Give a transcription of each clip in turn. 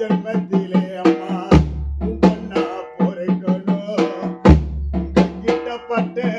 ஜென்மத்திலே அம்மா பொண்ணா பொறைக்கணும். கிட்டப்பட்ட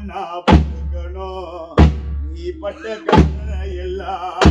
கண்ணா பட்டுக்கணும். நீ பட்ட கண்ணனை எல்லாம்